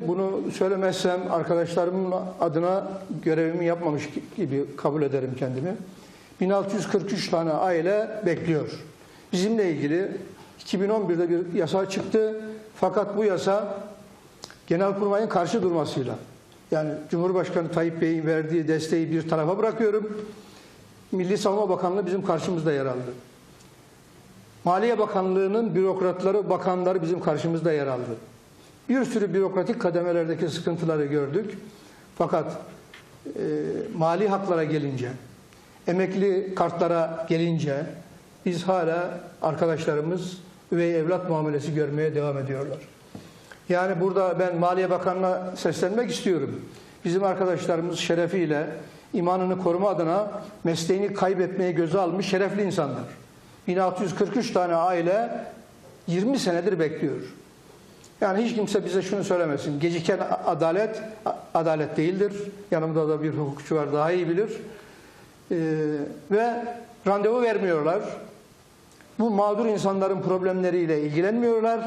Bunu söylemezsem arkadaşlarımın adına görevimi yapmamış gibi kabul ederim kendimi. 1643 tane aile bekliyor. Bizimle ilgili 2011'de bir yasa çıktı. Fakat bu yasa Genelkurmay'ın karşı durmasıyla yani Cumhurbaşkanı Tayyip Bey'in verdiği desteği bir tarafa bırakıyorum. Milli Savunma Bakanlığı bizim karşımızda yer aldı. Maliye Bakanlığı'nın bürokratları, bakanları bizim karşımızda yer aldı. Bir sürü bürokratik kademelerdeki sıkıntıları gördük. Fakat e, mali haklara gelince, emekli kartlara gelince biz hala arkadaşlarımız üvey evlat muamelesi görmeye devam ediyorlar. Yani burada ben Maliye Bakanı'na seslenmek istiyorum. Bizim arkadaşlarımız şerefiyle imanını koruma adına mesleğini kaybetmeye göze almış şerefli insanlar. 1643 tane aile 20 senedir bekliyor. Yani hiç kimse bize şunu söylemesin. Geciken adalet adalet değildir. Yanımda da bir hukukçu var daha iyi bilir. Ee, ve randevu vermiyorlar. Bu mağdur insanların problemleriyle ilgilenmiyorlar.